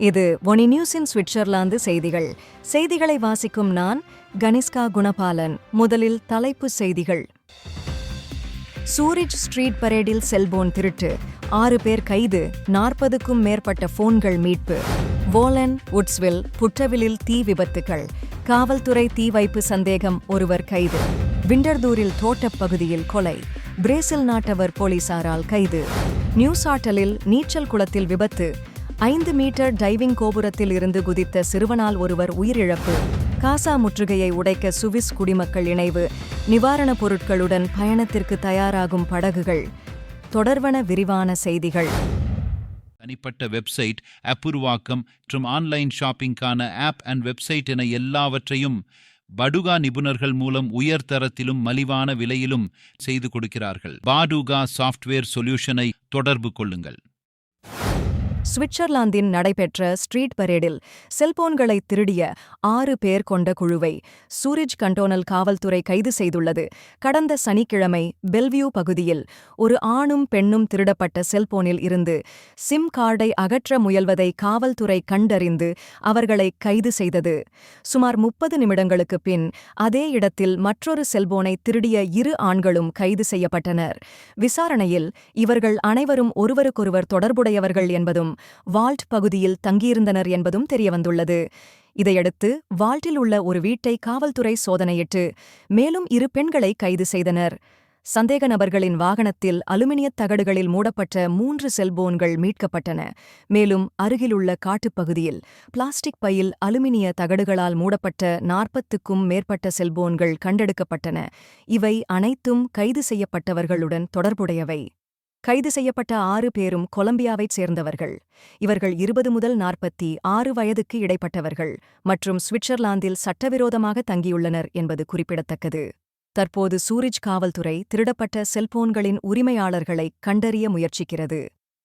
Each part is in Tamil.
இது ஒனி நியூஸின் சுவிட்சர்லாந்து செய்திகள். செய்திகளை வாசிக்கும் நான் கனிஷ்கா குணபாலன். முதலில் தலைப்புச் செய்திகள். சூரிஜ் ஸ்ட்ரீட் பரேடில் செல்போன் திருட்டு. ஆறு பேர் கைது நாற்பதுக்கும் மேற்பட்ட போன்கள் மீட்பு. வோலன் உட்ஸ்வில் புற்றவிலில் தீ விபத்துகள் காவல்துறை தீ வைப்பு சந்தேகம் ஒருவர் கைது. விண்டர்தூரில் தோட்டப் பகுதியில் கொலை. பிரேசில் நாட்டவர் போலீசாரால் கைது. நியூசாட்டலில் நீச்சல் குளத்தில் விபத்து. ஐந்து மீட்டர் டைவிங் கோபுரத்தில் இருந்து குதித்த சிறுவனால் ஒருவர் உயிரிழப்பு. காசா முற்றுகையை உடைக்க சுவிஸ் குடிமக்கள் இணைவு. நிவாரணப் பொருட்களுடன் பயணத்திற்கு தயாராகும் படகுகள். தொடர்வன விரிவான செய்திகள். தனிப்பட்ட வெப்சைட் அப்புருவாக்கம் மற்றும் ஆன்லைன் ஷாப்பிங்கான ஆப் அண்ட் வெப்சைட் என எல்லாவற்றையும் படுகா நிபுணர்கள் மூலம் உயர் தரத்திலும் மலிவான விலையிலும் செய்து கொடுக்கிறார்கள். பாடுகா சாஃப்ட்வேர் சொல்யூஷனை தொடர்பு கொள்ளுங்கள். சுவிட்சர்லாந்தின் நடைபெற்ற ஸ்ட்ரீட் பரேடில் செல்போன்களை திருடிய ஆறு பேர் கொண்ட குழுவை சூரிஜ் கண்டோனல் காவல்துறை கைது செய்துள்ளது. கடந்த சனிக்கிழமை பெல்வியூ பகுதியில் ஒரு ஆணும் பெண்ணும் திருடப்பட்ட செல்போனில் இருந்து சிம் கார்டை அகற்ற முயல்வதை காவல்துறை கண்டறிந்து அவர்களை கைது செய்தது. சுமார் முப்பது நிமிடங்களுக்கு பின் அதே இடத்தில் மற்றொரு செல்போனை திருடிய இரு ஆண்களும் கைது செய்யப்பட்டனர். விசாரணையில் இவர்கள் அனைவரும் ஒருவருக்கொருவர் தொடர்புடையவர்கள் என்பதும் வால்ட் பகுதியில் தங்கியிருந்தனர் என்பதும் தெரியவந்துள்ளது. இதையடுத்து வால்ட்டில் உள்ள ஒரு வீட்டை காவல்துறை சோதனையிட்டு மேலும் இரு பெண்களை கைது செய்தனர். சந்தேக நபர்களின் வாகனத்தில் அலுமினியத் தகடுகளில் மூடப்பட்ட மூன்று செல்போன்கள் மீட்கப்பட்டன. மேலும் அருகிலுள்ள காட்டுப்பகுதியில் பிளாஸ்டிக் பையில் அலுமினிய தகடுகளால் மூடப்பட்ட நாற்பத்துக்கும் மேற்பட்ட செல்போன்கள் கண்டெடுக்கப்பட்டன. இவை அனைத்தும் கைது செய்யப்பட்டவர்களுடன் தொடர்புடையவை. கைது செய்யப்பட்ட ஆறு பேரும் கொலம்பியாவைச் சேர்ந்தவர்கள். இவர்கள் இருபது முதல் நாற்பத்தி ஆறு வயதுக்கு இடைப்பட்டவர்கள் மற்றும் சுவிட்சர்லாந்தில் சட்டவிரோதமாக தங்கியுள்ளனர் என்பது குறிப்பிடத்தக்கது. தற்போது சூரிஜ் காவல்துறை திருடப்பட்ட செல்போன்களின் உரிமையாளர்களை கண்டறிய முயற்சிக்கிறது.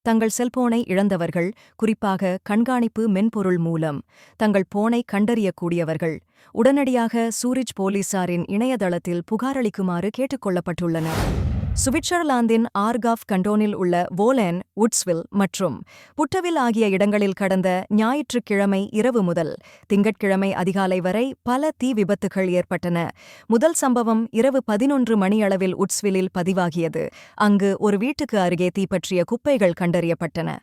தங்கள் செல்போனை இழந்தவர்கள் குறிப்பாக கண்காணிப்பு மென்பொருள் மூலம் தங்கள் போனை கண்டறியக்கூடியவர்கள் உடனடியாக சூரிஜ் போலீசாரின் இணையதளத்தில் புகாரளிக்குமாறு கேட்டுக்கொள்ளப்பட்டுள்ளனர் சுவிட்சர்லாந்தின் ஆர்காஃப் கண்டோனில் உள்ள வோலென் உட்ஸ்வில் மற்றும் புட்டவில் ஆகிய இடங்களில் கடந்த ஞாயிற்றுக்கிழமை இரவு முதல் திங்கட்கிழமை அதிகாலை வரை பல தீ விபத்துகள் ஏற்பட்டன. முதல் சம்பவம் இரவு பதினொன்று மணியளவில் உட்ஸ்வில்லில் பதிவாகியது. அங்கு ஒரு வீட்டுக்கு அருகே தீப்பற்றிய குப்பைகள் கண்டறியப்பட்டன.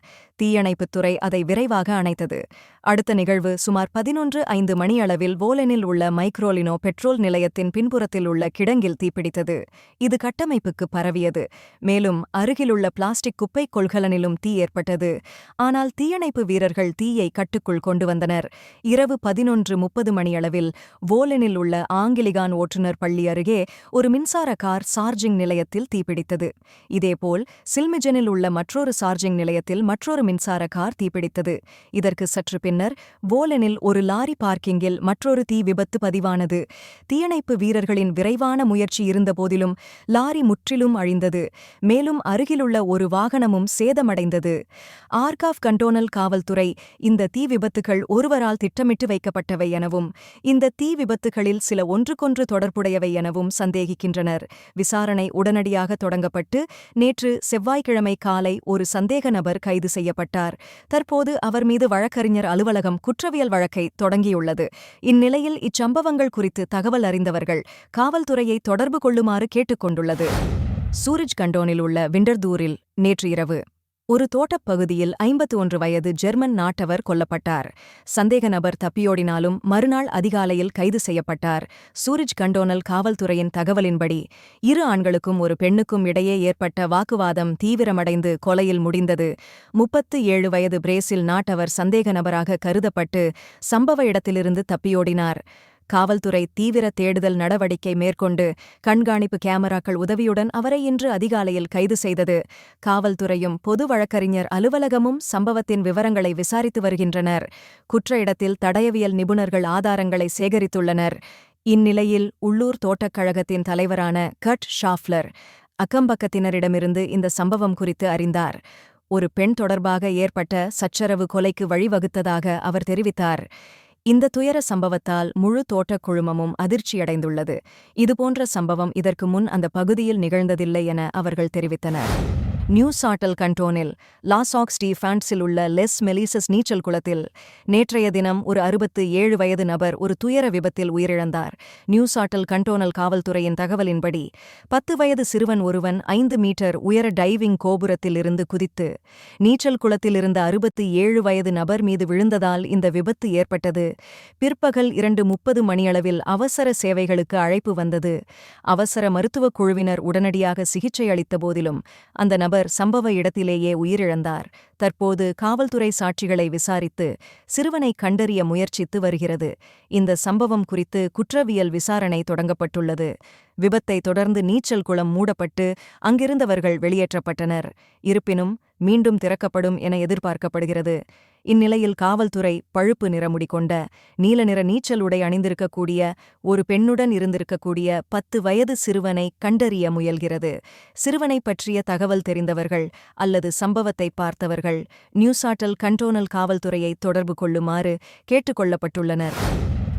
தீயணைப்புத்துறை அதை விரைவாக அணைத்தது. அடுத்த நிகழ்வு சுமார் பதினொன்று ஐந்து மணியளவில் வோலனில் உள்ள மைக்ரோலினோ பெட்ரோல் நிலையத்தின் பின்புறத்தில் உள்ள கிடங்கில் தீப்பிடித்தது. இது கட்டமைப்புக்கு பரவியது. மேலும் அருகிலுள்ள பிளாஸ்டிக் குப்பை கொள்கலனிலும் தீ ஏற்பட்டது. ஆனால் தீயணைப்பு வீரர்கள் தீயை கட்டுக்குள் கொண்டு வந்தனர். இரவு பதினொன்று முப்பது மணியளவில் வோலனில் உள்ள ஆங்கிலிகான் ஓட்டுநர் பள்ளி அருகே ஒரு மின்சார கார் சார்ஜிங் நிலையத்தில் தீப்பிடித்தது இதேபோல் சில்மிஜனில் உள்ள மற்றொரு சார்ஜிங் நிலையத்தில் மற்றொரு மின்சார கார் தீப்பிடித்தது இதற்கு சற்று பின்னர் வோலனில் ஒரு லாரி பார்க்கிங்கில் மற்றொரு தீ விபத்து பதிவானது. தீயணைப்பு வீரர்களின் விரைவான முயற்சி இருந்தபோதிலும் லாரி முற்றிலும் அழிந்தது. மேலும் அருகிலுள்ள ஒரு வாகனமும் சேதமடைந்தது. ஆர்காஃப் கண்டோனல் காவல்துறை இந்த தீ விபத்துகள் ஒருவரால் திட்டமிட்டு வைக்கப்பட்டவை எனவும் இந்த தீ விபத்துகளில் சில ஒன்றுக்கொன்று தொடர்புடையவை எனவும் சந்தேகிக்கின்றனர். விசாரணை உடனடியாக தொடங்கப்பட்டு நேற்று செவ்வாய்க்கிழமை காலை ஒரு சந்தேக நபர் கைது செய்யப்பட்டார். தற்போது அவர் மீது வழக்கறிஞர் அலுவலகம் குற்றவியல் வழக்கை தொடங்கியுள்ளது. இந்நிலையில் இச்சம்பவங்கள் குறித்து தகவல் அறிந்தவர்கள் காவல்துறையை தொடர்பு கொள்ளுமாறு கேட்டுக்கொண்டுள்ளது. சூரஜ் கண்டோனில் உள்ள விண்டர்தூரில் நேற்று இரவு. ஒரு தோட்டப் பகுதியில் ஐம்பத்து ஒன்று வயது ஜெர்மன் நாட்டவர் கொல்லப்பட்டார். சந்தேக நபர் தப்பியோடினாலும் மறுநாள் அதிகாலையில் கைது செய்யப்பட்டார். சூரஜ் கண்டோனல் காவல்துறையின் தகவலின்படி இரு ஆண்களுக்கும் ஒரு பெண்ணுக்கும் இடையே ஏற்பட்ட வாக்குவாதம் தீவிரமடைந்து கொலையில் முடிந்தது. முப்பத்து ஏழு வயது பிரேசில் நாட்டவர் சந்தேக நபராக கருதப்பட்டு சம்பவ இடத்திலிருந்து தப்பியோடினார். காவல்துறை தீவிர தேடுதல் நடவடிக்கை மேற்கொண்டு கண்காணிப்பு கேமராக்கள் உதவியுடன் அவரை இன்று அதிகாலையில் கைது செய்தது. காவல்துறையும் பொது வழக்கறிஞர் அலுவலகமும் சம்பவத்தின் விவரங்களை விசாரித்து வருகின்றனர். குற்ற இடத்தில் தடயவியல் நிபுணர்கள் ஆதாரங்களை சேகரித்துள்ளனர். இந்நிலையில் உள்ளூர் தோட்டக் கழகத்தின் தலைவரான கட் ஷாஃப்லர் அக்கம்பக்கத்தினரிடமிருந்து இந்த சம்பவம் குறித்து அறிந்தார். ஒரு பெண் தொடர்பாக ஏற்பட்ட சச்சரவு கொலைக்கு வழிவகுத்ததாக அவர் தெரிவித்தார். இந்த துயர சம்பவத்தால் முழு தோட்டக் குழுமமும் அதிர்ச்சியடைந்துள்ளது. இதுபோன்ற சம்பவம் இதற்கு முன் அந்த பகுதியில் நிகழ்ந்ததில்லை என அவர்கள் தெரிவித்தனர். நியூ சாட்டல் கண்டோனில் லாசாக்ஸ் டி ஃபேண்ட்ஸில் உள்ள லெஸ் மெலிசஸ் நீச்சல் குளத்தில் நேற்றைய தினம் ஒரு அறுபத்து ஏழு வயது நபர் ஒரு துயர விபத்தில் உயிரிழந்தார். நியூ சாட்டல் கண்டோனல் காவல்துறையின் தகவலின்படி பத்து வயது சிறுவன் ஒருவன் ஐந்து மீட்டர் உயர டைவிங் கோபுரத்தில் இருந்து குதித்து நீச்சல் குளத்தில் இருந்த அறுபத்து ஏழு வயது நபர் மீது விழுந்ததால் இந்த விபத்து ஏற்பட்டது. பிற்பகல் இரண்டு முப்பது மணியளவில் அவசர சேவைகளுக்கு அழைப்பு வந்தது. அவசர மருத்துவக் குழுவினர் உடனடியாக சிகிச்சை அளித்த போதிலும் அந்த நபர் சம்பவ இடத்திலேயே உயிரிழந்தார். தற்போது காவல்துறை சாட்சிகளை விசாரித்து சிறுவனை கண்டறிய முயற்சித்து வருகிறது. இந்த சம்பவம் குறித்து குற்றவியல் விசாரணை தொடங்கப்பட்டுள்ளது. விபத்தை தொடர்ந்து நீச்சல் குளம் மூடப்பட்டு அங்கிருந்தவர்கள் வெளியேற்றப்பட்டனர். இருப்பினும் மீண்டும் திறக்கப்படும் என எதிர்பார்க்கப்படுகிறது. இந்நிலையில் காவல்துறை பழுப்பு நிறமுடி கொண்ட நீல நிற நீச்சல் உடை அணிந்திருக்கக்கூடிய ஒரு பெண்ணுடன் இருந்திருக்கக்கூடிய பத்து வயது சிறுவனை கண்டறிய முயல்கிறது. சிறுவனை பற்றிய தகவல் தெரிந்தவர்கள் அல்லது சம்பவத்தை பார்த்தவர்கள் நியூசாட்டல் கண்டோனல் காவல்துறையை தொடர்பு கொள்ளுமாறு கேட்டுக்கொள்ளப்பட்டுள்ளனர்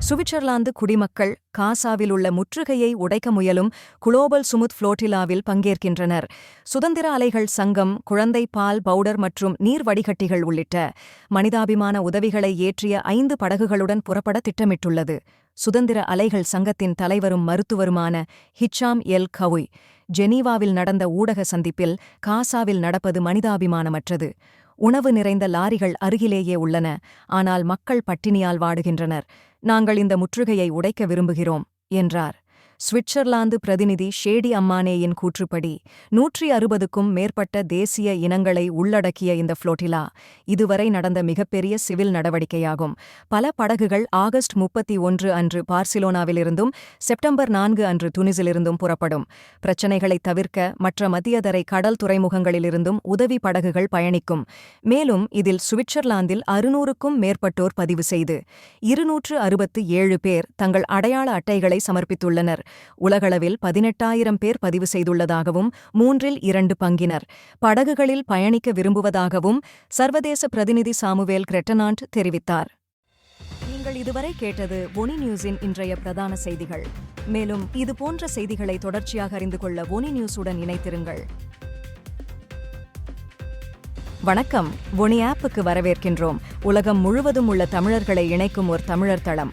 சுவிட்சர்லாந்து குடிமக்கள் காசாவில் உள்ள முற்றுகையை உடைக்க முயலும் குளோபல் சுமுத் புளோட்டிலாவில் பங்கேற்கின்றனர். சுதந்திர அலைகள் சங்கம் குழந்தை பால் பவுடர் மற்றும் நீர் வடிகட்டிகள் உள்ளிட்ட மனிதாபிமான உதவிகளை ஏற்றிய ஐந்து படகுகளுடன் புறப்பட திட்டமிட்டுள்ளது. சுதந்திர அலைகள் சங்கத்தின் தலைவரும் மருத்துவருமான ஹிச்சாம் எல். கவுய் ஜெனீவாவில் நடந்த ஊடக சந்திப்பில் காசாவில் நடப்பது மனிதாபிமானமற்றது. உணவு நிறைந்த லாரிகள் அருகிலேயே உள்ளன. ஆனால் மக்கள் பட்டினியால் வாடுகின்றனர். நாங்கள் இந்த முற்றுகையை உடைக்க விரும்புகிறோம் என்றார். சுவிட்சர்லாந்து பிரதிநிதி ஷேடி அம்மானேயின் கூற்றுப்படி நூற்றி அறுபதுக்கும் மேற்பட்ட தேசிய இனங்களை உள்ளடக்கிய இந்த புளோட்டிலா இதுவரை நடந்த மிகப்பெரிய சிவில் நடவடிக்கையாகும். பல படகுகள் ஆகஸ்ட் முப்பத்தி ஒன்று அன்று பார்சிலோனாவிலிருந்தும் செப்டம்பர் நான்கு அன்று துனிசிலிருந்தும் புறப்படும். பிரச்சினைகளை தவிர்க்க மற்ற மத்தியதரை கடல் துறைமுகங்களிலிருந்தும் உதவி படகுகள் பயணிக்கும். மேலும் இதில் சுவிட்சர்லாந்தில் அறுநூறுக்கும் மேற்பட்டோர் பதிவு செய்து இருநூற்று அறுபத்து ஏழு பேர் தங்கள் அடையாள அட்டைகளை சமர்ப்பித்துள்ளனர். உலகளவில் பதினெட்டாயிரம் பேர் பதிவு செய்துள்ளதாகவும் மூன்றில் இரண்டு பங்கினர். படகுகளில் பயணிக்க விரும்புவதாகவும் சர்வதேச பிரதிநிதி சாமுவேல் கிரெட்டனாண்ட் தெரிவித்தார். நீங்கள் இதுவரை கேட்டது ஒனி நியூஸின் இன்றைய பிரதான செய்திகள். மேலும் இது போன்ற செய்திகளை தொடர்ச்சியாக அறிந்து கொள்ள ஒனி நியூஸுடன் இணைத்திருங்கள் வணக்கம். ஒனி ஆப்புக்கு வரவேற்கின்றோம். உலகம் முழுவதும் உள்ள தமிழர்களை இணைக்கும் ஒரு தமிழர் தளம்.